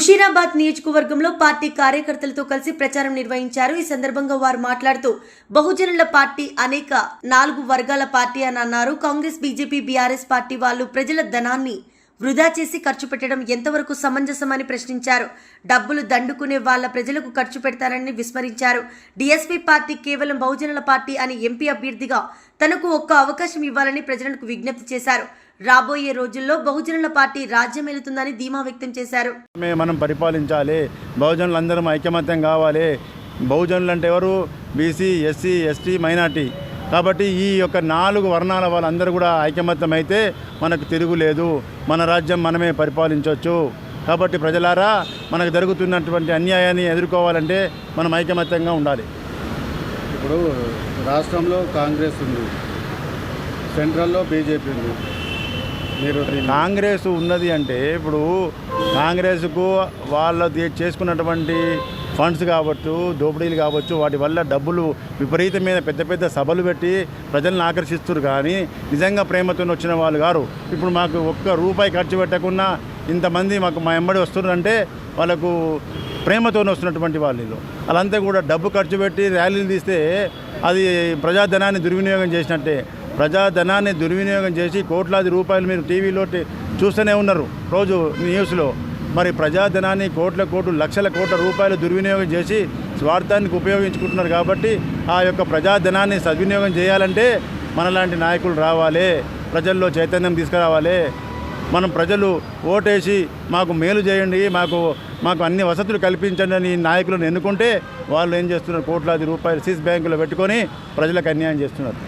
ముషీరాబాద్ నియోజకవర్గంలో పార్టీ కార్యకర్తలతో కలిసి ప్రచారం నిర్వహించారు. ఈ సందర్భంగా వారు మాట్లాడుతూ బహుజనుల పార్టీ అనేక నాలుగు వర్గాల పార్టీ అని అన్నారు. కాంగ్రెస్ బీజేపీ బీఆర్ఎస్ పార్టీ వాళ్ళు ప్రజల ధనాన్ని వృధా చేసి ఖర్చు పెట్టడం ఎంతవరకు సమంజసమని ప్రశ్నించారు. డబ్బులు దండుకునే వాళ్ళ ప్రజలకు ఖర్చు పెడతారని విస్మరించారు. డిఎస్పీ పార్టీ కేవలం బహుజనుల పార్టీ అని ఎంపీ అభ్యర్థిగా తనకు ఒక్క అవకాశం ఇవ్వాలని ప్రజలకు విజ్ఞప్తి చేశారు. రాబోయే రోజుల్లో బహుజనుల పార్టీ రాజ్యమేలుతుందని ధీమా వ్యక్తం చేశారు. మనం పరిపాలించాలి. బహుజనులు అందరం ఐకమత్యం కావాలి. బహుజనులు అంటే ఎవరు? BC SC ST minority. కాబట్టి ఈ యొక్క నాలుగు వర్ణాల వాళ్ళందరూ కూడా ఐకమత్యం అయితే మనకు తిరుగులేదు మన రాజ్యం మనమే పరిపాలించవచ్చు కాబట్టి ప్రజలారా మనకు జరుగుతున్నటువంటి అన్యాయాన్ని ఎదుర్కోవాలంటే మనం ఐకమత్యంగా ఉండాలి. ఇప్పుడు రాష్ట్రంలో కాంగ్రెస్ ఉంది. సెంట్రల్లో బీజేపీ ఉంది. మీరు కాంగ్రెస్ ఉన్నది అంటే ఇప్పుడు కాంగ్రెస్కు వాళ్ళ చేసుకున్నటువంటి ఫండ్స్ కావచ్చు దోపిడీలు కావచ్చు వాటి వల్ల డబ్బులు విపరీతమైన పెద్ద పెద్ద సభలు పెట్టి ప్రజలను ఆకర్షిస్తున్నారు కానీ నిజంగా ప్రేమతో వచ్చిన వాళ్ళు గారు ఇప్పుడు మాకు ఒక్క రూపాయి ఖర్చు పెట్టకుండా ఇంతమంది మాకు మా ఎంబడి వస్తున్నారంటే వాళ్ళకు ప్రేమతో వస్తున్నటువంటి వాళ్ళు. వాళ్ళంతా కూడా డబ్బు ఖర్చు పెట్టి ర్యాలీలు తీస్తే అది ప్రజాధనాన్ని దుర్వినియోగం చేసినట్టే. ప్రజాధనాన్ని దుర్వినియోగం చేసి కోట్లాది రూపాయలు మీరు టీవీలో చూస్తూనే ఉన్నారు రోజు న్యూస్లో. మరి ప్రజాధనాన్ని కోట్ల కోట్లు లక్షల కోట్ల రూపాయలు దుర్వినియోగం చేసి స్వార్థానికి ఉపయోగించుకుంటున్నారు కాబట్టి ఆ యొక్క ప్రజాధనాన్ని సద్వినియోగం చేయాలంటే మనలాంటి నాయకులు రావాలి ప్రజల్లో చైతన్యం తీసుకురావాలి. మనం ప్రజలు ఓటేసి మాకు మేలు చేయండి మాకు మాకు అన్ని వసతులు కల్పించండి అని నాయకులను ఎన్నుకుంటే వాళ్ళు ఏం చేస్తున్నారు? కోట్లాది రూపాయలు సిస్ బ్యాంకులో పెట్టుకొని ప్రజలకు అన్యాయం చేస్తున్నారు.